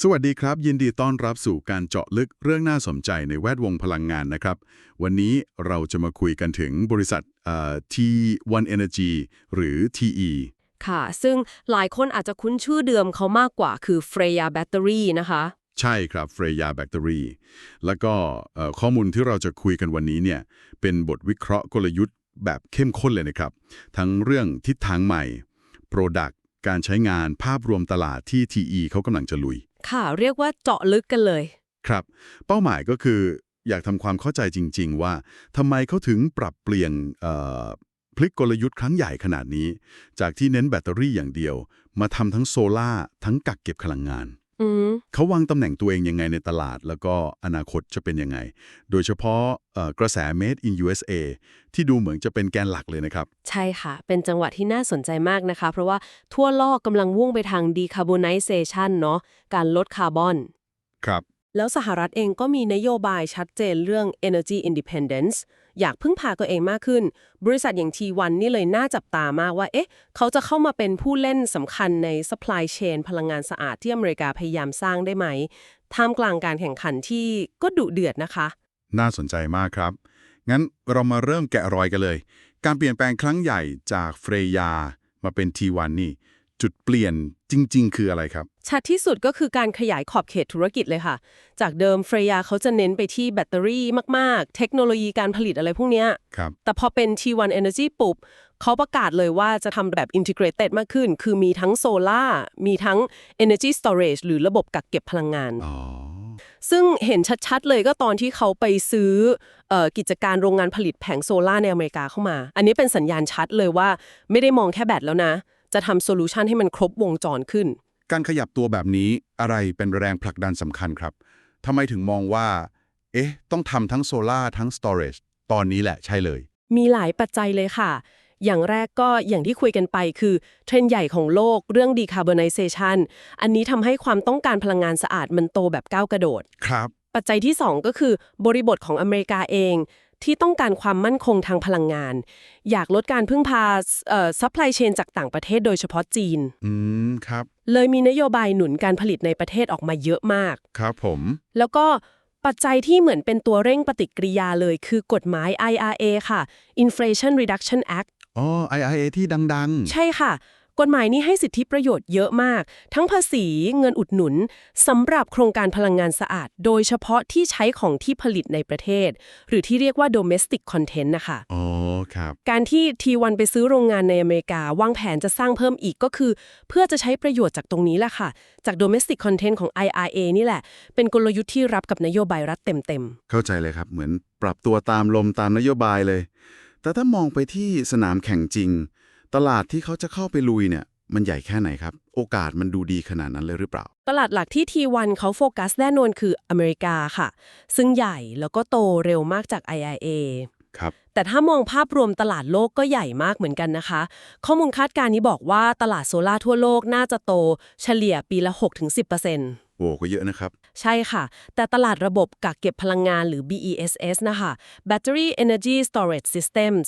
สวัสดีครับ ยินดีต้อนรับสู่การเจาะลึกเรื่องน่าสนใจในแวดวงพลังงานนะครับ วันนี้เราจะมาคุยกันถึงบริษัทเอ่อ T1 Energy หรือ TE ค่ะ ซึ่งหลายคนอาจจะคุ้นชื่อเดิมเขามากกว่าคือ Freya Battery นะคะ ใช่ครับ Freya Battery แล้วก็เอ่อข้อมูลที่เราจะคุยกันวันนี้เนี่ยเป็นบทวิเคราะห์กลยุทธ์แบบเข้มข้นเลยนะครับ ทั้งเรื่องทิศทางใหม่ Product การใช้งานภาพรวมตลาดที่ TE เขากำลังจะลุย ค่ะเรียกว่าเจาะลึกกันเลย ครับ เป้าหมายก็คืออยากทำความเข้าใจจริง ๆ ว่าทำไมเขาถึงปรับเปลี่ยนพลิกกลยุทธ์ครั้งใหญ่ขนาดนี้ จากที่เน้นแบตเตอรี่อย่างเดียว มาทำทั้งโซลา่าทั้งกักเก็บพลังงาน อืมเขาวางตำแหน่งตัวเองยังไงในตลาด แล้วก็อนาคตจะเป็นยังไง โดยเฉพาะเอ่อกระแส Made in USA ที่ดูเหมือนจะเป็นแกนหลักเลยนะครับ ใช่ค่ะ เป็นจังหวะที่น่าสนใจมากนะคะ เพราะว่าทั่วโลกกำลังวุ่งไปทาง decarbonization เนาะการลดคาร์บอน ครับ แล้วสหรัฐเองก็มีนโยบายชัดเจนเรื่อง energy independence อยากพึ่งพาตัวเองมากขึ้น บริษัทอย่าง T1 นี่เลยน่าจับตามากว่า เอ๊ะ เขาจะเข้ามาเป็นผู้เล่นสำคัญใน supply chain พลังงานสะอาดที่อเมริกาพยายามสร้างได้ไหมท่ามกลางการแข่งขันที่ก็ดุเดือดนะคะ น่าสนใจมากครับ งั้นเรามาเริ่มแกะรอยกันเลย การเปลี่ยนแปลงครั้งใหญ่จากเฟรยามาเป็น T1 นี่ จุดเปลี่ยนจริง ๆ คืออะไรครับ ชัดที่สุดก็คือการขยายขอบเขตธุรกิจเลยค่ะ จากเดิมเฟรยาเขาจะเน้นไปที่แบตเตอรี่มาก ๆ เทคโนโลยีการผลิตอะไรพวกเนี้ยครับ แต่พอเป็น T1 Energy ปุ๊บเขาประกาศเลยว่าจะทำแบบ integrated มากขึ้น คือมีทั้งโซลา่ามีทั้ง energy storage หรือระบบกักเก็บพลังงาน อ๋อ ซึ่งเห็นชัด ๆ เลยก็ตอนที่เขาไปซื้อเออกิจการโรงงานผลิตแผงโซลาร์ในอเมริกาเข้ามา อันนี้เป็นสัญญาณชัดเลยว่าไม่ได้มองแค่แบตแล้วนะ จะทำโซลูชันให้มันครบวงจรขึ้น การขยับตัวแบบนี้อะไรเป็นแรงผลักดันสำคัญครับทำไมถึงมองว่า เอ๊ะ ต้องทำทั้งโซลา่าทั้งสตอเรจตอนนี้แหละใช่เลย มีหลายปัจจัยเลยค่ะ อย่างแรกก็อย่างที่คุยกันไปคือเทรนด์ใหญ่ของโลกเรื่อง decarbonization อันนี้ทำให้ความต้องการพลังงานสะอาดมันโตแบบก้าวกระโดด ครับ ปัจจัยที่ 2 ก็คือบริบทของอเมริกาเอง ที่ต้องการความมั่นคงทางพลังงาน อยากลดการพึ่งพาเอ่อ supply chain จากต่างประเทศโดยเฉพาะจีน อืม ครับ เลยมีนโยบายหนุนการผลิตในประเทศออกมาเยอะมาก ครับผม แล้วก็ปัจจัยที่เหมือนเป็นตัวเร่งปฏิกิริยาเลยคือกฎหมาย IRA ค่ะ Inflation Reduction Act อ๋อ IIA ที่ดังใช่ค่ะ กฎหมายนี้ให้สิทธิประโยชน์เยอะมาก ทั้งภาษีเงินอุดหนุนสำหรับโครงการพลังงานสะอาด โดยเฉพาะที่ใช้ของที่ผลิตในประเทศ หรือที่เรียกว่า domestic content นะคะๆอ๋อครับการที่ T1 ไปซื้อโรงงานในอเมริกาวางแผนจะสร้างเพิ่มอีกก็คือ เพื่อจะใช้ประโยชน์จากตรงนี้แหละค่ะ จาก domestic content ของ IRA นี่แหละ เป็นกลยุทธ์ที่รับกับนโยบายรัฐเต็มเข้าใจเลยครับเหมือนปรับตัวตามลมตามนโยบายเลย แต่ถ้ามองไปที่สนามแข่งจริง ตลาดที่เขาจะเข้าไปลุยเนี่ยมันใหญ่แค่ไหนครับ โอกาสมันดูดีขนาดนั้นเลยหรือเปล่าๆตลาดหลักที่ T1 เขาโฟกัสแน่นอนคืออเมริกาค่ะ ซึ่งใหญ่แล้วก็โตเร็วมากจาก IRA ครับแต่ถ้ามองภาพรวมตลาดโลกก็ใหญ่มากเหมือนกันนะคะ ข้อมูลคาดการณ์นี้บอกว่าตลาดโซลาร์ทั่วโลกน่าจะโตเฉลี่ยปีละ 6-10%โอ้ก็เยอะนะครับ ใช่ค่ะ แต่ตลาดระบบกักเก็บพลังงานหรือ BESS นะคะ Battery Energy Storage Systems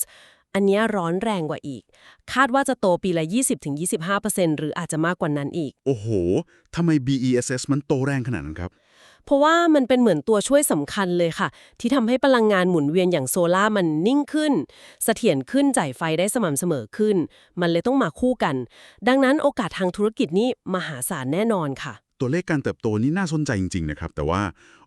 อันเนี้ยร้อนแรงกว่าอีก คาดว่าจะโตปีละ 20-25%หรืออาจจะมากกว่านั้นอีก โอ้โหทำไม BESS มันโตแรงขนาดนั้นครับ เพราะว่ามันเป็นเหมือนตัวช่วยสำคัญเลยค่ะ ที่ทำให้พลังงานหมุนเวียนอย่างโซลาร์มันนิ่งขึ้น เสถียรขึ้นจ่ายไฟได้สม่ำเสมอขึ้น มันเลยต้องมาคู่กัน ดังนั้นโอกาสทางธุรกิจนี่มหาศาลแน่นอนค่ะ ตัวเลขการเติบโตนี่น่าสนใจจริง ๆ นะครับ แต่ว่า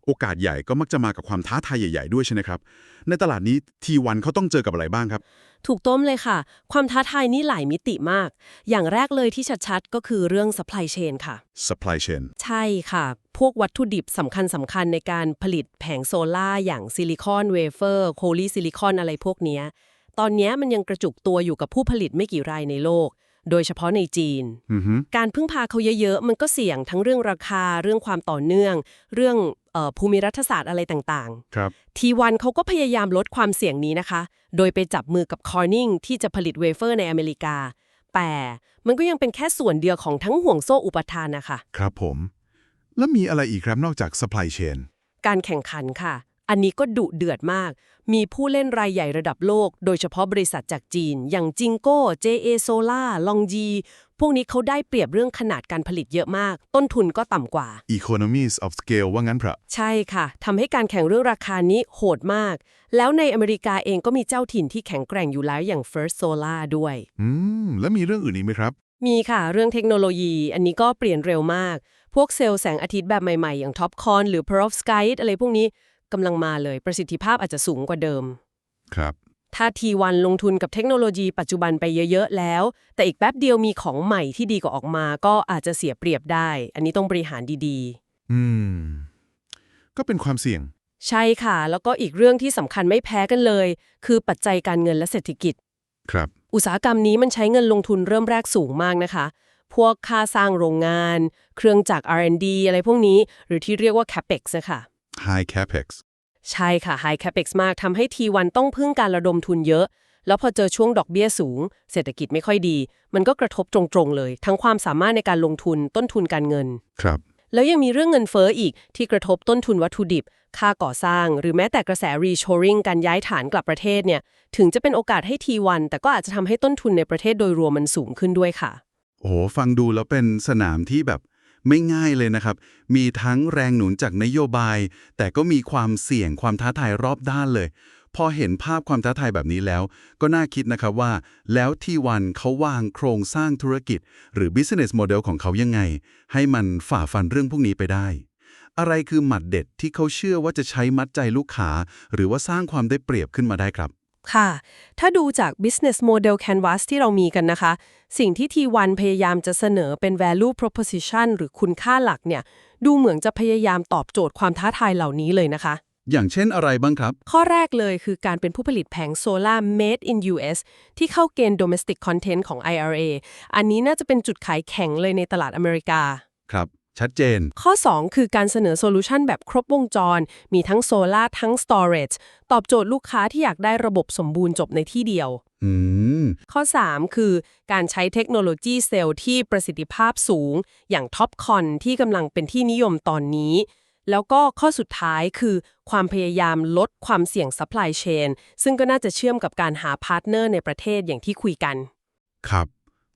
โอกาสใหญ่ก็มักจะมากับความท้าทายใหญ่ ๆ ด้วยใช่ไหมครับ ในตลาดนี้ T1 เขาต้องเจอกับอะไรบ้างครับ ถูกต้มเลยค่ะ ความท้าทายนี่หลายมิติมาก อย่างแรกเลยที่ชัดๆ ก็คือเรื่อง supply chain ค่ะ supply chain ใช่ค่ะ พวกวัตถุดิบสำคัญสำคัญในการผลิตแผงโซล่าร์อย่างซิลิคอนเวเฟอร์โคลีซิลิคอนอะไรพวกเนี้ยตอนเนี้ยมันยังกระจุกตัวอยู่กับผู้ผลิตไม่กี่รายในโลก โดยเฉพาะในจีนอือฮึการพึ่งพาเขาเยอะๆ มันก็เสี่ยงทั้งเรื่องราคาเรื่องความต่อเนื่อง เรื่องเออภูมิรัฐศาสตร์อะไรต่างครับๆ T1 เขาก็พยายามลดความเสี่ยงนี้นะคะ โดยไปจับมือกับ Corning ที่จะผลิตเวเฟอร์ในอเมริกา แต่มันก็ยังเป็นแค่ส่วนเดียวของทั้งห่วงโซ่อุปทานนะคะ ครับผม แล้วมีอะไรอีกครับนอกจาก supply chain การแข่งขันค่ะ อันนี้ก็ดุเดือดมาก มีผู้เล่นรายใหญ่ระดับโลก โดยเฉพาะบริษัทจากจีน อย่างจิงโก้ JA Solar ลองจีพวกนี้เขาได้เปรียบเรื่องขนาดการผลิตเยอะมาก ต้นทุนก็ต่ำกว่า economies of scale ว่างั้นพระใช่ค่ะทำให้การแข่งเรื่องราคานี้โหดมาก แล้วในอเมริกาเองก็มีเจ้าถิ่นที่แข็งแกร่งอยู่แล้วอย่าง First Solar ด้วย อืม แล้วมีเรื่องอื่นอีกไหมครับ มีค่ะ เรื่องเทคโนโลยี อันนี้ก็เปลี่ยนเร็วมาก พวกเซลล์แสงอาทิตย์แบบใหม่ๆ อย่าง TopCon หรือ Perovskite อะไรพวกนี้ กำลังมาเลย ประสิทธิภาพอาจจะสูงกว่าเดิม ครับ ถ้าทีวันลงทุนกับเทคโนโลยีปัจจุบันไปเยอะ ๆ แล้ว แต่อีกแป๊บเดียวมีของใหม่ที่ดีกว่าออกมา ก็อาจจะเสียเปรียบได้ อันนี้ต้องบริหารดีๆอืม ก็เป็นความเสี่ยงใช่ค่ะ แล้วก็อีกเรื่องที่สำคัญไม่แพ้กันเลย คือปัจจัยการเงินและเศรษฐกิจ ครับ อุตสาหกรรมนี้มันใช้เงินลงทุนเริ่มแรกสูงมากนะคะ พวกค่าสร้างโรงงาน เครื่องจักร R&D อะไรพวกนี้ หรือที่เรียกว่า capex นะคะ high capex ใช่ค่ะ high capex มากทำให้ทีวันต้องพึ่งการระดมทุนเยอะ แล้วพอเจอช่วงดอกเบี้ยสูง เศรษฐกิจไม่ค่อยดี มันก็กระทบตรงๆเลย ทั้งความสามารถในการลงทุนต้นทุนการเงิน ครับ แล้วยังมีเรื่องเงินเฟ้ออีกที่กระทบต้นทุนวัตถุดิบ ค่าก่อสร้าง หรือแม้แต่กระแส reshoring การย้ายฐานกลับประเทศเนี่ย ถึงจะเป็นโอกาสให้ทีวันแต่ก็อาจจะทำให้ต้นทุนในประเทศโดยรวมมันสูงขึ้นด้วยค่ะ โอ้โหฟังดูแล้วเป็นสนามที่แบบ ไม่ง่ายเลยนะครับ มีทั้งแรงหนุนจากนโยบาย แต่ก็มีความเสี่ยงความท้าทายรอบด้านเลย พอเห็นภาพความท้าทายแบบนี้แล้ว ก็น่าคิดนะครับว่า แล้วที่วันเขาวางโครงสร้างธุรกิจ หรือ business model ของเขายังไง ให้มันฝ่าฟันเรื่องพวกนี้ไปได้อะไรคือหมัดเด็ดที่เขาเชื่อว่าจะใช้มัดใจลูกค้า หรือว่าสร้างความได้เปรียบขึ้นมาได้ครับ ค่ะ ถ้าดูจาก business model canvas ที่เรามีกันนะคะ สิ่งที่ทีวันพยายามจะเสนอเป็น value proposition หรือคุณค่าหลักเนี่ย ดูเหมือนจะพยายามตอบโจทย์ความท้าทายเหล่านี้เลยนะคะ อย่างเช่นอะไรบ้างครับ ข้อแรกเลยคือการเป็นผู้ผลิตแผงโซลาร์ made in US ที่เข้าเกณฑ์ domestic content ของ IRA อันนี้น่าจะเป็นจุดขายแข็งเลยในตลาดอเมริกา ครับ ชัดเจน ข้อ 2 คือการเสนอโซลูชันแบบครบวงจร มีทั้งโซลาร์ทั้ง storage ตอบโจทย์ลูกค้าที่อยากได้ระบบสมบูรณ์จบในที่เดียวอืมข้อ 3 คือการใช้เทคโนโลยีเซลล์ที่ประสิทธิภาพสูง อย่าง TopCon ที่กำลังเป็นที่นิยมตอนนี้ แล้วก็ข้อสุดท้ายคือ ความพยายามลดความเสี่ยง supply chain ซึ่งก็น่าจะเชื่อมกับการหาพาร์ทเนอร์ในประเทศอย่างที่คุยกัน ครับ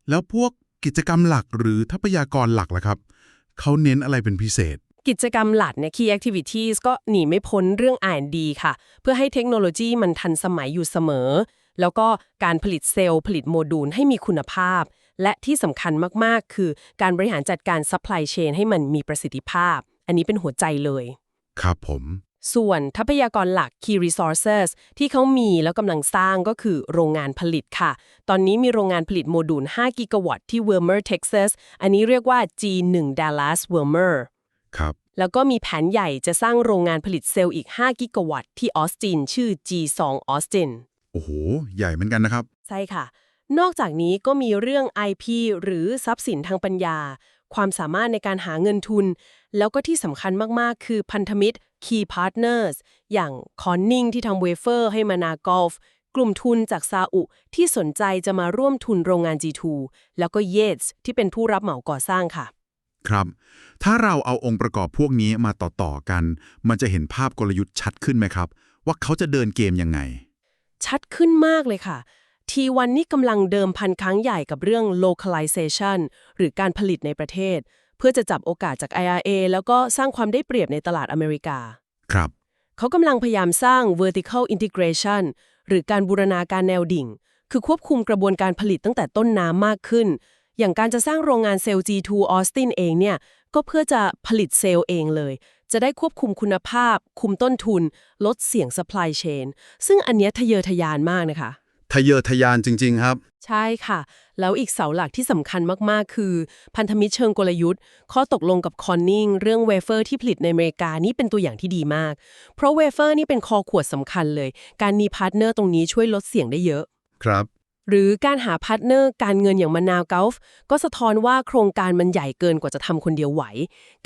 แล้วพวกกิจกรรมหลักหรือทรัพยากรหลักล่ะครับ เขาเน้นอะไรเป็นพิเศษ กิจกรรมหลักเนี่ย Key Activities ก็หนีไม่พ้นเรื่อง R&D ค่ะ เพื่อให้เทคโนโลยีมันทันสมัยอยู่เสมอ แล้วก็การผลิตเซลล์ ผลิตโมดูลให้มีคุณภาพ และที่สำคัญมากๆ คือการบริหารจัดการ supply chain ให้มันมีประสิทธิภาพ อันนี้เป็นหัวใจเลย ครับผม ส่วนทรัพยากรหลัก Key Resources ที่เขามีแล้วกำลังสร้างก็คือโรงงานผลิตค่ะ ตอนนี้มีโรงงานผลิตโมดูล 5 กิกะวัตต์ที่ Wilmer Texas อันนี้เรียกว่า G1 Dallas Wilmer ครับ แล้วก็มีแผนใหญ่จะสร้างโรงงานผลิตเซลล์อีก 5 กิกะวัตต์ที่ออสตินชื่อ G2 Austin โอ้โห ใหญ่เหมือนกันนะครับ ใช่ค่ะ นอกจากนี้ก็มีเรื่อง IP หรือทรัพย์สินทางปัญญา ความสามารถในการหาเงินทุน แล้วก็ที่สำคัญมาก ๆ คือพันธมิตร Key Partners อย่างคอนนิงที่ทำเวเฟอร์ให้มานากอล์ฟกลุ่มทุนจากซาอุที่สนใจจะมาร่วมทุนโรงงาน G2 แล้วก็ Yates ที่เป็นผู้รับเหมาก่อสร้างค่ะ ครับ ถ้าเราเอาองค์ประกอบพวกนี้มาต่อ ๆ กัน มันจะเห็นภาพกลยุทธ์ชัดขึ้นไหมครับ ว่าเขาจะเดินเกมยังไง ชัดขึ้นมากเลยค่ะ ทีวันนี้กำลังเดิมพันครั้งใหญ่กับเรื่อง localization หรือการผลิตในประเทศ เพื่อจะจับโอกาสจาก IRA แล้วก็สร้างความได้เปรียบในตลาดอเมริกา ครับ เขากำลังพยายามสร้าง vertical integration หรือการบูรณาการแนวดิ่ง คือควบคุมกระบวนการผลิตตั้งแต่ต้นน้ำมากขึ้น อย่างการจะสร้างโรงงานเซลล์ G2 Austin เองเนี่ย ก็เพื่อจะผลิตเซลล์เองเลย จะได้ควบคุมคุณภาพ คุมต้นทุน ลดเสี่ยง supply chain ซึ่งอันเนี้ยทะเยอทะยานมากนะคะ ทะเยอทะยานจริง ๆ ครับ ใช่ค่ะ แล้วอีกเสาหลักที่สำคัญมากๆ คือ พันธมิตรเชิงกลยุทธ์ ข้อตกลงกับคอนนิงเรื่องเวเฟอร์ที่ผลิตในอเมริกานี่เป็นตัวอย่างที่ดีมาก เพราะเวเฟอร์นี่เป็นคอขวดสำคัญเลย การมีพาร์ทเนอร์ตรงนี้ช่วยลดเสี่ยงได้เยอะ ครับ หรือการหาพาร์ทเนอร์การเงินอย่างมะนาวกอล์ฟก็สะท้อนว่าโครงการมันใหญ่เกินกว่าจะทำคนเดียวไหว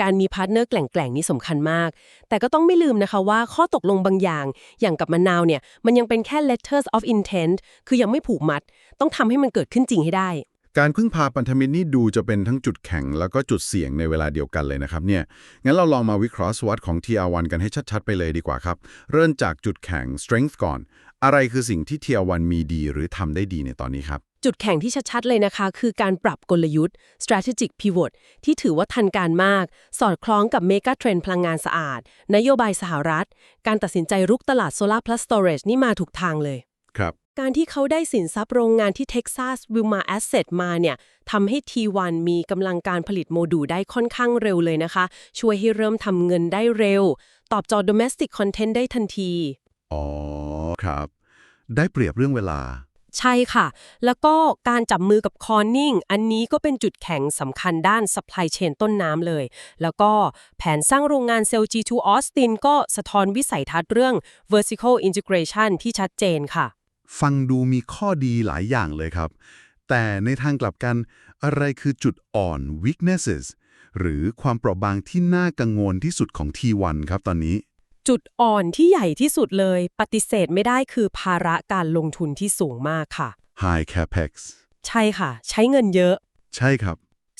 การมีพาร์ทเนอร์แกล่งๆ นี่สำคัญมาก แต่ก็ต้องไม่ลืมนะคะว่าข้อตกลงบางอย่าง อย่างกับมะนาวเนี่ยมันยังเป็นแค่ letters of intent คือยังไม่ผูกมัด ต้องทำให้มันเกิดขึ้นจริงให้ได้ การพึ่งพาพันธมิตรนี่ดูจะเป็นทั้งจุดแข็งแล้วก็จุดเสี่ยงในเวลาเดียวกันเลยนะครับเนี่ยงั้นเราลองมาวิเคราะห์สวัสดของ TR1 กันให้ชัดๆ ไปเลยดีกว่าครับ เริ่มจากจุดแข็ง strength ก่อน อะไรคือสิ่งที่ TR1 มีดีหรือทำได้ดีในตอนนี้ครับ จุดแข็งที่ชัดๆเลยนะคะ คือการปรับกลยุทธ์ strategic pivot ที่ถือว่าทันการมาก สอดคล้องกับเมกะเทรนด์พลังงานสะอาด นโยบายสหรัฐ การตัดสินใจรุกตลาด Solar Plus Storage นี่มาถูกทางเลย ครับ การที่เขาได้สินทรัพย์โรงงานที่เท็กซัสวิลมาแอสเซทมาเนี่ยทำให้ T1 มีกำลังการผลิตโมดูลได้ค่อนข้างเร็วเลยนะคะ ช่วยให้เริ่มทำเงินได้เร็ว ตอบโจทย์ domestic content ได้ทันที อ๋อครับ ได้เปรียบเรื่องเวลา ใช่ค่ะ แล้วก็การจับมือกับคอนนิ่งอันนี้ก็เป็นจุดแข็งสำคัญด้าน supply chain ต้นน้ำเลย แล้วก็แผนสร้างโรงงานเซลล์ G2 Austin ก็สะท้อนวิสัยทัศน์เรื่อง vertical integration ที่ชัดเจนค่ะ ฟังดูมีข้อดีหลายอย่างเลยครับ แต่ในทางกลับกันอะไรคือจุดอ่อน weaknesses หรือความเปราะบางที่น่ากังวลที่สุดของ T1 ครับตอนนี้ จุดอ่อนที่ใหญ่ที่สุดเลย ปฏิเสธไม่ได้คือภาระการลงทุนที่สูงมากค่ะ high capex ใช่ค่ะ ใช้เงินเยอะ ใช่ครับ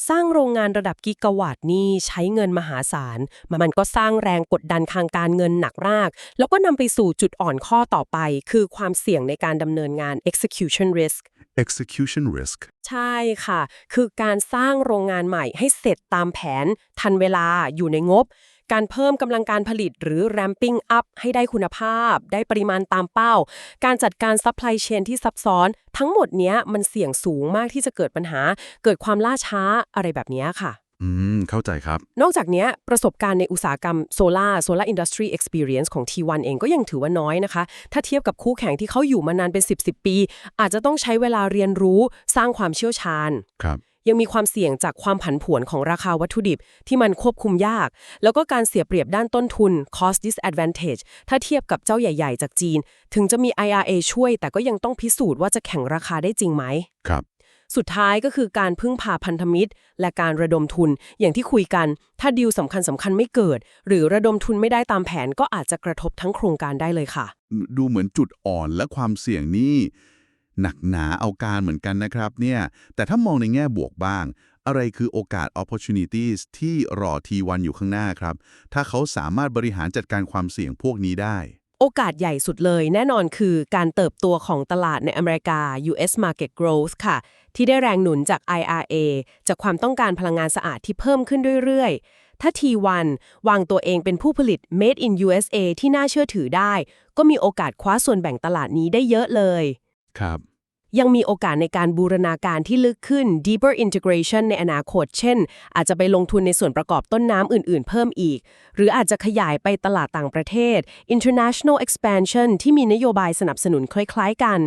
สร้างโรงงานระดับกิกะวัตต์นี่ใช้เงินมหาศาล มันก็สร้างแรงกดดันทางการเงินหนักมาก แล้วก็นำไปสู่จุดอ่อนข้อต่อไป คือความเสี่ยงในการดำเนินงาน execution risk execution risk ใช่ค่ะ คือการสร้างโรงงานใหม่ให้เสร็จตามแผน ทันเวลาอยู่ในงบ การเพิ่มกำลังการผลิตหรือ ramping up ให้ได้คุณภาพ ได้ปริมาณตามเป้า การจัดการ supply chain ที่ซับซ้อน ทั้งหมดเนี้ยมันเสี่ยงสูงมากที่จะเกิดปัญหา เกิดความล่าช้าอะไรแบบเนี้ยค่ะ อืม เข้าใจครับ นอกจากเนี้ยประสบการณ์ในอุตสาหกรรมโซลาร์โซลาร์อินดัสทรีเอ็กซ์เพรียนซ์ของ T1 เองก็ยังถือว่าน้อยนะคะ ถ้าเทียบกับคู่แข่งที่เขาอยู่มานานเป็น 10 10ปี อาจจะต้องใช้เวลาเรียนรู้สร้างความเชี่ยวชาญครับ ยังมีความเสี่ยงจากความผันผวนของราคาวัตถุดิบที่มันควบคุมยาก แล้วก็การเสียเปรียบด้านต้นทุน cost disadvantage ถ้าเทียบกับเจ้าใหญ่ ๆ จากจีน ถึงจะมี IRA ช่วย แต่ก็ยังต้องพิสูจน์ว่าจะแข่งราคาได้จริงไหมครับสุดท้ายก็คือการพึ่งพาพันธมิตร และการระดมทุน อย่างที่คุยกัน ถ้าดีลสำคัญสำคัญไม่เกิด หรือระดมทุนไม่ได้ตามแผนก็อาจจะกระทบทั้งโครงการได้เลยค่ะ ดูเหมือนจุดอ่อนและความเสี่ยงนี่ หนักหนาเอาการเหมือนกันนะครับเนี่ย แต่ถ้ามองในแง่บวกบ้าง อะไรคือโอกาส opportunities ที่รอ T1 อยู่ข้างหน้าครับ ถ้าเขาสามารถบริหารจัดการความเสี่ยงพวกนี้ได้ โอกาสใหญ่สุดเลย แน่นอนคือการเติบโตของตลาดในอเมริกา US Market Growth ค่ะ ที่ได้แรงหนุนจาก IRA จากความต้องการพลังงานสะอาดที่เพิ่มขึ้นเรื่อยๆ ถ้า T1 วางตัวเองเป็นผู้ผลิต Made in USA ที่น่าเชื่อถือได้ ก็มีโอกาสคว้าส่วนแบ่งตลาดนี้ได้เยอะเลย ครับยังมีโอกาสในการบูรณาการที่ลึกขึ้น deeper integration ในอนาคต เช่น อาจจะไปลงทุนในส่วนประกอบต้นน้ำอื่นๆ เพิ่มอีก หรืออาจจะขยายไปตลาดต่างประเทศ international expansion ที่มีนโยบายสนับสนุนคล้ายๆกัน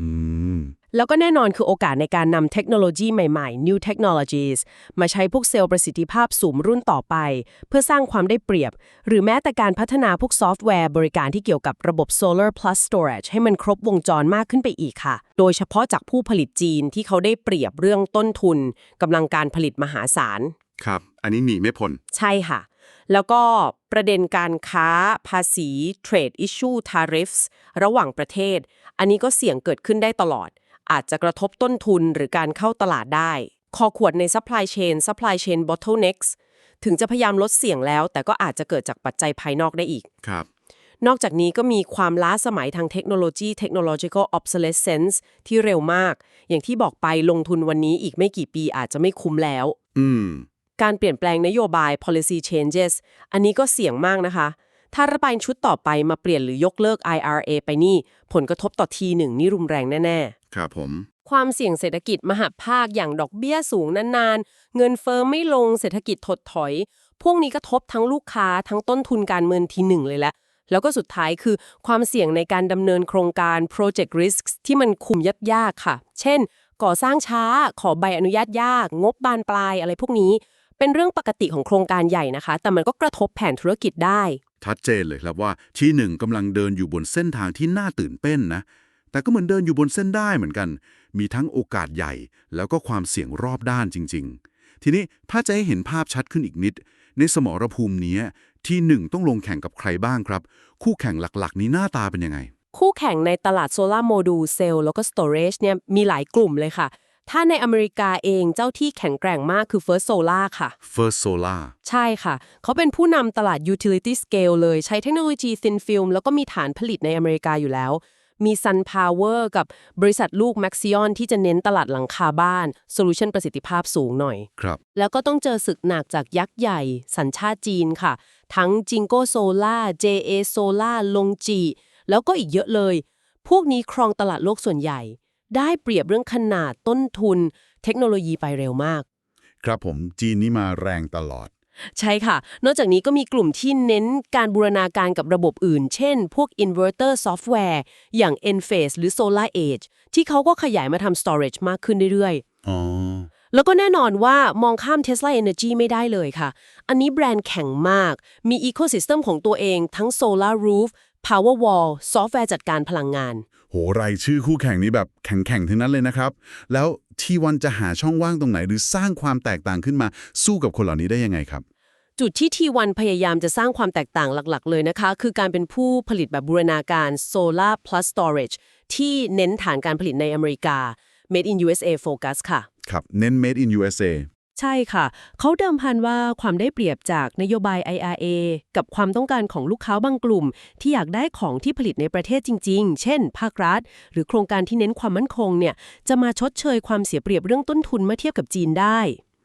อืม แล้วก็แน่นอนคือโอกาสในการนำเทคโนโลยีใหม่ๆ new technologies มาใช้พวกเซลล์ประสิทธิภาพสูงรุ่นต่อไป เพื่อสร้างความได้เปรียบ หรือแม้แต่การพัฒนาพวกซอฟต์แวร์บริการที่เกี่ยวกับระบบ solar plus storage ให้มันครบวงจรมากขึ้นไปอีกค่ะ โดยเฉพาะจากผู้ผลิตจีนที่เขาได้เปรียบเรื่องต้นทุนกำลังการผลิตมหาศาล ครับ อันนี้หนีไม่พ้น ใช่ค่ะ แล้วก็ประเด็นการค้าภาษี trade issue tariffs ระหว่างประเทศ อันนี้ก็เสี่ยงเกิดขึ้นได้ตลอด อาจจะกระทบต้นทุนหรือการเข้าตลาดได้ คอขวดใน supply chain supply chain bottlenecks ถึงจะพยายามลดเสี่ยงแล้ว แต่ก็อาจจะเกิดจากปัจจัยภายนอกได้อีก ครับ นอกจากนี้ก็มีความล้าสมัยทางเทคโนโลยี technological obsolescence ที่เร็วมาก อย่างที่บอกไปลงทุนวันนี้อีกไม่กี่ปีอาจจะไม่คุ้มแล้ว อืม การเปลี่ยนแปลงนโยบาย policy changes อันนี้ก็เสี่ยงมากนะคะ ถ้ารัฐบาลชุดต่อไปมาเปลี่ยนหรือยกเลิก IRA ไปนี่ ผลกระทบต่อทีหนึ่งนี่รุนแรงแน่ครับผมๆความเสี่ยงเศรษฐกิจมหภาคอย่างดอกเบี้ยสูงนานๆ เงินเฟ้อไม่ลงเศรษฐกิจถดถอย พวกนี้กระทบทั้งลูกค้าทั้งต้นทุนการเงินทีหนึ่งเลยแหละแล้วก็สุดท้ายคือความเสี่ยงในการดำเนินโครงการ project risks ที่มันคุมยากยากๆค่ะ เช่น ก่อสร้างช้า ขอใบอนุญาตยาก งบบานปลายอะไรพวกนี้ เป็นเรื่องปกติของโครงการใหญ่นะคะ แต่มันก็กระทบแผนธุรกิจได้ ชัดเจนเลยครับว่าทีหนึ่งกำลังเดินอยู่บนเส้นทางที่น่าตื่นเต้นนะ แต่ก็เหมือนเดินอยู่บนเส้นได้เหมือนกัน มีทั้งโอกาสใหญ่ แล้วก็ความเสี่ยงรอบด้านจริง ๆ ทีนี้ถ้าจะให้เห็นภาพชัดขึ้นอีกนิด ในสมรภูมินี้ที่หนึ่งต้องลงแข่งกับใครบ้างครับ คู่แข่งหลักๆ นี้หน้าตาเป็นยังไง คู่แข่งในตลาดโซลาร์โมดูลเซลล์แล้วก็สโตร g e เนี่ยมีหลายกลุ่มเลยค่ะ ถ้าในอเมริกาเองเจ้าที่แข็งแกร่งมากคือ First Solar ค่ะ First Solar ใช่ค่ะ เขาเป็นผู้นำตลาด utility scale เลยใช้เทคโนโลยี thin film แล้วก็มีฐานผลิตในอเมริกาอยู่แล้ว มี Sun Power กับบริษัทลูก Maxion ที่จะเน้นตลาดหลังคาบ้าน โซลูชันประสิทธิภาพสูงหน่อย ครับ แล้วก็ต้องเจอศึกหนักจากยักษ์ใหญ่ สัญชาติจีนค่ะ ทั้ง Jingo Solar JA Solar ลงจี แล้วก็อีกเยอะเลย พวกนี้ครองตลาดโลกส่วนใหญ่ ได้เปรียบเรื่องขนาดต้นทุน เทคโนโลยีไปเร็วมาก ครับผมจีนนี่มาแรงตลอด ใช่ค่ะ นอกจากนี้ก็มีกลุ่มที่เน้นการบูรณาการกับระบบอื่น เช่น พวก inverter software อย่าง Enphase หรือ Solar Edge ที่เขาก็ขยายมาทำ storage มากขึ้นเรื่อยๆ อ๋อ แล้วก็แน่นอนว่ามองข้าม Tesla Energy ไม่ได้เลยค่ะ อันนี้แบรนด์แข็งมาก มี Ecosystem ของตัวเองทั้ง Solar Roof Powerwall ซอฟต์แวร์จัดการพลังงาน โหรายชื่อคู่แข่งนี้แบบแข็งๆทั้งนั้นเลยนะครับ แล้วทีวันจะหาช่องว่างตรงไหน หรือสร้างความแตกต่างขึ้นมาสู้กับคนเหล่านี้ได้ยังไงครับ จุดที่ T1 พยายามจะสร้างความแตกต่างหลักๆ เลยนะคะ คือการเป็นผู้ผลิตแบบบูรณาการ Solar Plus Storage ที่เน้นฐานการผลิตในอเมริกา Made in USA Focus ค่ะ ครับ เน้น made in USA ใช่ค่ะ เขาเดิมพันว่าความได้เปรียบจากนโยบาย IRA กับความต้องการของลูกค้าบางกลุ่ม ที่อยากได้ของที่ผลิตในประเทศจริง ๆ เช่น ภาครัฐ หรือโครงการที่เน้นความมั่นคงเนี่ยจะมาชดเชยความเสียเปรียบเรื่องต้นทุนเมื่อเทียบกับจีนได้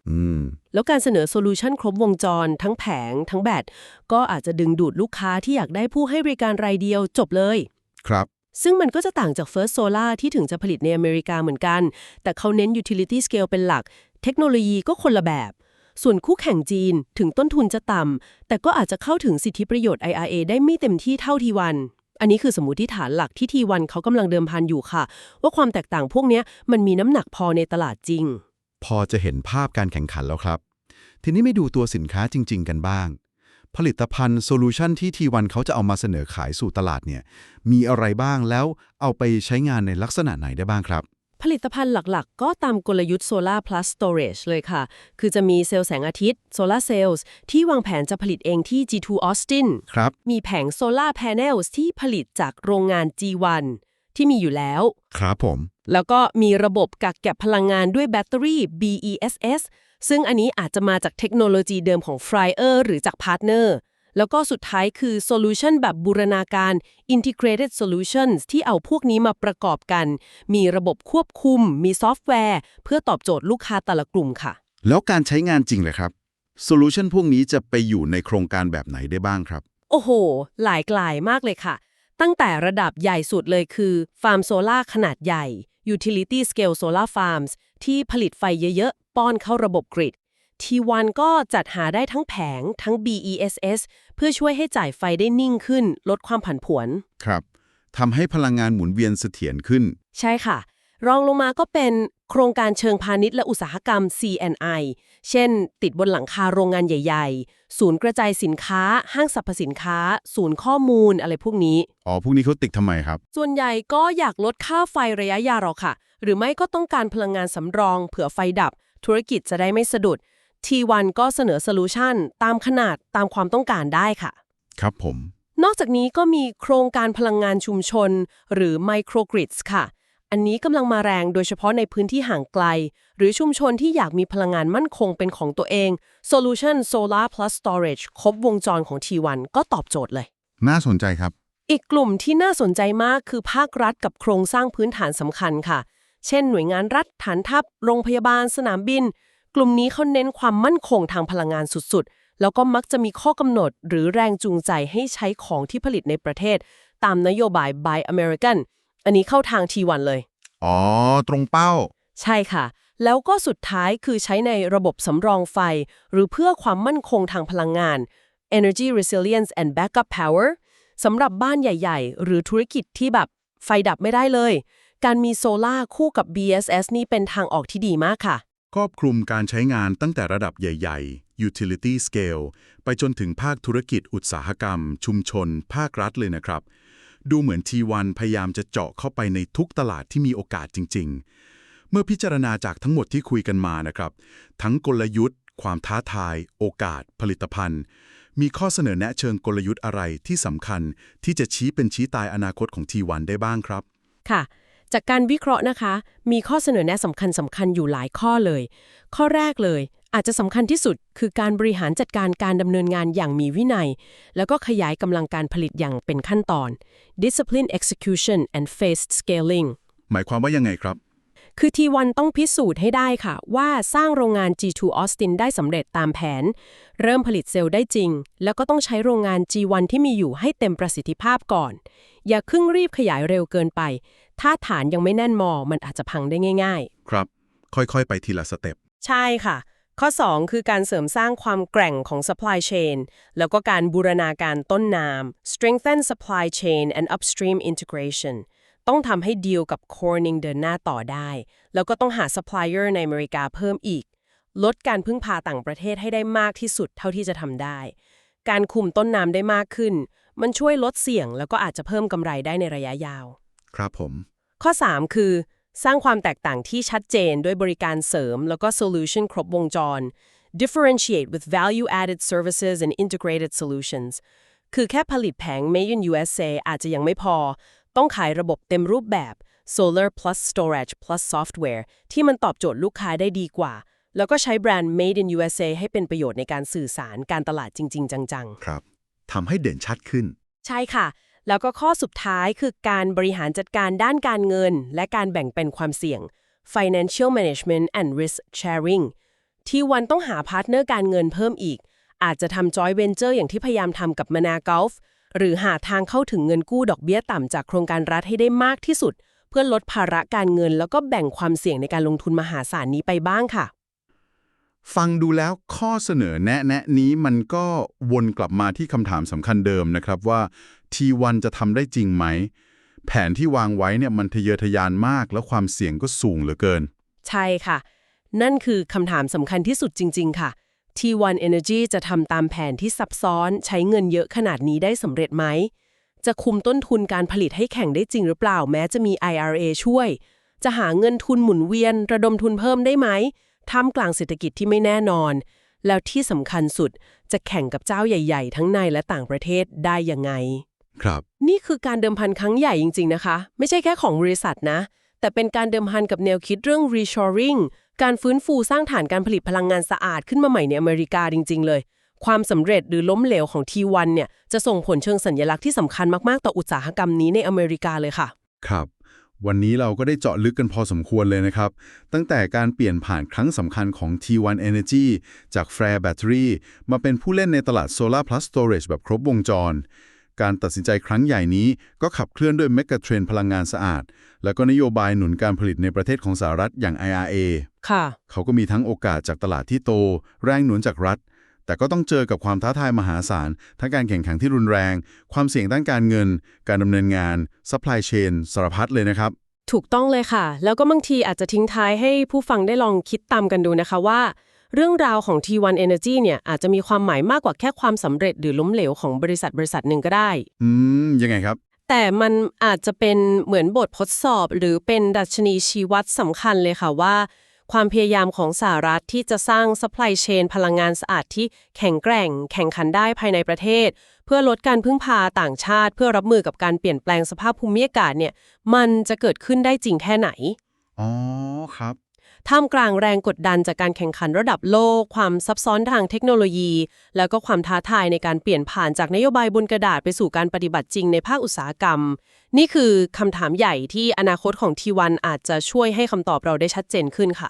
อืมแล้วการเสนอโซลูชันครบวงจร ทั้งแผง ทั้งแบตก็อาจจะดึงดูดลูกค้าที่อยากได้ผู้ให้บริการรายเดียวจบเลย ครับ ซึ่งมันก็จะต่างจาก First Solar ที่ถึงจะผลิตในอเมริกาเหมือนกัน แต่เขาเน้น utility scale เป็นหลัก เทคโนโลยีก็คนละแบบ ส่วนคู่แข่งจีนถึงต้นทุนจะต่ำ แต่ก็อาจจะเข้าถึงสิทธิประโยชน์ IRA ได้ไม่เต็มที่เท่าทีวัน อันนี้คือสมมติฐานหลักที่ทีวันเขากำลังเดิมพันอยู่ค่ะ ว่าความแตกต่างพวกนี้มันมีน้ำหนักพอในตลาดจริง พอจะเห็นภาพการแข่งขันแล้วครับ ทีนี้ไม่ดูตัวสินค้าจริง ๆ กันบ้าง ผลิตภัณฑ์โซลูชันที่ทีวันเขาจะเอามาเสนอขายสู่ตลาดเนี่ยมีอะไรบ้างแล้วเอาไปใช้งานในลักษณะไหนได้บ้างครับ ผลิตภัณฑ์หลักๆ ก็ตามกลยุทธ์ Solar Plus Storage เลยค่ะ คือจะมีเซลล์แสงอาทิตย์ Solar Cells ที่วางแผนจะผลิตเองที่ G2 Austin ครับ มีแผง Solar Panels ที่ผลิตจากโรงงาน G1 ที่มีอยู่แล้ว ครับผม แล้วก็มีระบบกักเก็บพลังงานด้วยแบตเตอรี่ BESS ซึ่งอันนี้อาจจะมาจากเทคโนโลยีเดิมของ Fryer หรือจากพาร์ทเนอร์แล้วก็สุดท้ายคือโซลูชันแบบบูรณาการ Integrated Solutions ที่เอาพวกนี้มาประกอบกัน มีระบบควบคุม มีซอฟต์แวร์ เพื่อตอบโจทย์ลูกค้าแต่ละกลุ่มค่ะ แล้วการใช้งานจริงเลยครับโซลูชันพวกนี้จะไปอยู่ในโครงการแบบไหนได้บ้างครับ โอ้โห หลายกลายมากเลยค่ะ ตั้งแต่ระดับใหญ่สุดเลยคือ ฟาร์มโซล่าขนาดใหญ่ Utility Scale Solar Farms ที่ผลิตไฟเยอะๆ ป้อนเข้าระบบกริด T1 ก็จัดหาได้ทั้งแผงทั้ง BESS เพื่อช่วยให้จ่ายไฟได้นิ่งขึ้น ลดความผันผวน ครับทำให้พลังงานหมุนเวียนเสถียรขึ้น ใช่ค่ะ รองลงมาก็เป็นโครงการเชิงพาณิชย์และอุตสาหกรรม CNI เช่น ติดบนหลังคาโรงงานใหญ่ ๆ ศูนย์กระจายสินค้า ห้างสรรพสินค้า ศูนย์ข้อมูลอะไรพวกนี้ อ๋อ พวกนี้เขาติดทำไมครับ ส่วนใหญ่ก็อยากลดค่าไฟระยะยาวหรอกค่ะ หรือไม่ก็ต้องการพลังงานสำรอง เผื่อไฟดับ ธุรกิจจะได้ไม่สะดุด T1 ก็เสนอโซลูชันตามขนาดตามความต้องการได้ค่ะ ครับผม นอกจากนี้ก็มีโครงการพลังงานชุมชน หรือ microgrids ค่ะ อันนี้กำลังมาแรงโดยเฉพาะในพื้นที่ห่างไกล หรือชุมชนที่อยากมีพลังงานมั่นคงเป็นของตัวเอง Solution Solar Plus Storage ครบวงจรของ T1 ก็ตอบโจทย์เลย น่าสนใจครับ อีกกลุ่มที่น่าสนใจมากคือภาครัฐกับโครงสร้างพื้นฐานสำคัญค่ะ เช่นหน่วยงานรัฐฐานทัพ โรงพยาบาล สนามบิน กลุ่มนี้เขาเน้นความมั่นคงทางพลังงานสุดๆ แล้วก็มักจะมีข้อกำหนดหรือแรงจูงใจให้ใช้ของที่ผลิตในประเทศ ตามนโยบาย Buy American อันนี้เข้าทาง T1 เลย อ๋อ ตรงเป้า ใช่ค่ะ แล้วก็สุดท้ายคือใช้ในระบบสำรองไฟ หรือเพื่อความมั่นคงทางพลังงาน Energy Resilience and Backup Power สำหรับบ้านใหญ่ ๆ หรือธุรกิจที่แบบไฟดับไม่ได้เลย การมีโซล่าคู่กับ BSS นี่เป็นทางออกที่ดีมากค่ะ ครอบคลุมการใช้งานตั้งแต่ระดับใหญ่ ๆ utility scale ไปจนถึงภาคธุรกิจอุตสาหกรรม ชุมชน ภาครัฐเลยนะครับ ดูเหมือน T1 พยายามจะเจาะเข้าไปในทุกตลาดที่มีโอกาสจริง ๆ เมื่อพิจารณาจากทั้งหมดที่คุยกันมานะครับ ทั้งกลยุทธ์ ความท้าทาย โอกาส ผลิตภัณฑ์ มีข้อเสนอแนะเชิงกลยุทธ์อะไรที่สำคัญที่จะชี้เป็นชี้ตายอนาคตของ T1 ได้บ้างครับ ค่ะ จากการวิเคราะห์นะคะ มีข้อเสนอแนะสำคัญสำคัญอยู่หลายข้อเลย ข้อแรกเลย อาจจะสำคัญที่สุด คือการบริหารจัดการการดำเนินงานอย่างมีวินัย แล้วก็ขยายกำลังการผลิตอย่างเป็นขั้นตอน discipline execution and phased scaling หมายความว่ายังไงครับ คือ T1 ต้องพิสูจน์ให้ได้ค่ะ ว่าสร้างโรงงาน G2 Austin ได้สำเร็จตามแผน เริ่มผลิตเซลล์ได้จริง แล้วก็ต้องใช้โรงงาน G1 ที่มีอยู่ให้เต็มประสิทธิภาพก่อน อย่าครึ่งรีบขยายเร็วเกินไป ถ้าฐานยังไม่แน่นมอมันอาจจะพังได้ง่าย ครับ ค่อยๆ ไปทีละสเต็ป ๆ ใช่ค่ะ ข้อ 2 คือการเสริมสร้างความแกร่งของ supply chain แล้วก็การบูรณาการต้นน้ำ strengthen supply chain and upstream integration ต้องทำให้ดีลกับ Corning เดินหน้าต่อได้ แล้วก็ต้องหา supplier ในอเมริกาเพิ่มอีก ลดการพึ่งพาต่างประเทศให้ได้มากที่สุดเท่าที่จะทำได้ การคุมต้นน้ำได้มากขึ้น มันช่วยลดเสี่ยงแล้วก็อาจจะเพิ่มกำไรได้ในระยะยาว ครับผม ข้อ 3 คือ สร้างความแตกต่างที่ชัดเจนด้วยบริการเสริม แล้วก็ solution ครบวงจร differentiate with value added services and integrated solutions คือแค่ผลิตแผง made in USA อาจจะยังไม่พอ ต้องขายระบบเต็มรูปแบบ solar plus storage plus software ที่มันตอบโจทย์ลูกค้าได้ดีกว่า แล้วก็ใช้แบรนด์ made in USA ให้เป็นประโยชน์ในการสื่อสารการตลาดจริง ๆ จัง ๆ ครับทำให้เด่นชัดขึ้น ใช่ค่ะ แล้วก็ข้อสุดท้ายคือการบริหารจัดการด้านการเงิน และการแบ่งเป็นความเสี่ยง financial management and risk sharing ที่วันต้องหาพาร์ทเนอร์การเงินเพิ่มอีก อาจจะทำ joint venture อย่างที่พยายามทำกับมนากอล์ฟหรือหาทางเข้าถึงเงินกู้ดอกเบี้ยต่ำจากโครงการรัฐให้ได้มากที่สุด เพื่อลดภาระการเงิน แล้วก็แบ่งความเสี่ยงในการลงทุนมหาศาลนี้ไปบ้างค่ะ ฟังดูแล้วข้อเสนอแนะแนะนี้มันก็วนกลับมาที่คำถามสำคัญเดิมนะครับว่า T1 จะทำได้จริงไหม แผนที่วางไว้เนี่ยมันทะเยอทะยานมาก แล้วความเสี่ยงก็สูงเหลือเกิน ใช่ค่ะ นั่นคือคำถามสำคัญที่สุดจริง ๆ ค่ะ T1 Energy จะทำตามแผนที่ซับซ้อนใช้เงินเยอะขนาดนี้ได้สำเร็จไหม จะคุมต้นทุนการผลิตให้แข่งได้จริงหรือเปล่าแม้จะมี IRA ช่วย จะหาเงินทุนหมุนเวียน ระดมทุนเพิ่มได้ไหมท่ามกลางเศรษฐกิจที่ไม่แน่นอน แล้วที่สำคัญสุดจะแข่งกับเจ้าใหญ่ ๆ ทั้งในและต่างประเทศได้ยังไง ครับ นี่คือการเดิมพันครั้งใหญ่จริง ๆ นะคะ ไม่ใช่แค่ของบริษัทนะ แต่เป็นการเดิมพันกับแนวคิดเรื่อง reshoring การฟื้นฟูสร้างฐานการผลิตพลังงานสะอาดขึ้นมาใหม่ในอเมริกาจริง ๆ เลย ความสำเร็จหรือล้มเหลวของ T1 เนี่ยจะส่งผลเชิงสัญลักษณ์ที่สำคัญมากๆ ต่ออุตสาหกรรมนี้ในอเมริกาเลยค่ะ ครับวันนี้เราก็ได้เจาะลึกกันพอสมควรเลยนะครับ ตั้งแต่การเปลี่ยนผ่านครั้งสำคัญของ T1 Energy จาก Flare Battery มาเป็นผู้เล่นในตลาด Solar Plus Storage แบบครบวงจร การตัดสินใจครั้งใหญ่นี้ก็ขับเคลื่อนด้วยเมกะเทรนพลังงานสะอาด แล้วก็นโยบายหนุนการผลิตในประเทศของสหรัฐอย่าง IRA ค่ะ เขาก็มีทั้งโอกาสจากตลาดที่โต แรงหนุนจากรัฐ แต่ก็ต้องเจอกับความท้าทายมหาศาล ทั้งการแข่งขันที่รุนแรง ความเสี่ยงด้านการเงิน การดำเนินงาน supply chain สารพัดเลยนะครับ ถูกต้องเลยค่ะ แล้วก็บางทีอาจจะทิ้งท้ายให้ผู้ฟังได้ลองคิดตามกันดูนะคะว่า เรื่องราวของ T1 Energy เนี่ยอาจจะมีความหมายมากกว่าแค่ความสำเร็จหรือล้มเหลวของบริษัทบริษัทหนึ่งก็ได้ อืม ยังไงครับ แต่มันอาจจะเป็นเหมือนบททดสอบ หรือเป็นดัชนีชี้วัดสำคัญเลยค่ะว่า ความพยายามของสหรัฐที่จะสร้าง supply chain พลังงานสะอาดที่แข็งแกร่ง แข่งขันได้ภายในประเทศ เพื่อลดการพึ่งพาต่างชาติ เพื่อรับมือกับการเปลี่ยนแปลงสภาพภูมิอากาศเนี่ยมันจะเกิดขึ้นได้จริงแค่ไหนอ๋อครับ ท่ามกลางแรงกดดันจากการแข่งขันระดับโลก ความซับซ้อนทางเทคโนโลยี แล้วก็ความท้าทายในการเปลี่ยนผ่านจากนโยบายบนกระดาษไปสู่การปฏิบัติจริงในภาคอุตสาหกรรม นี่คือคำถามใหญ่ที่อนาคตของทีวันอาจจะช่วยให้คำตอบเราได้ชัดเจนขึ้นค่ะ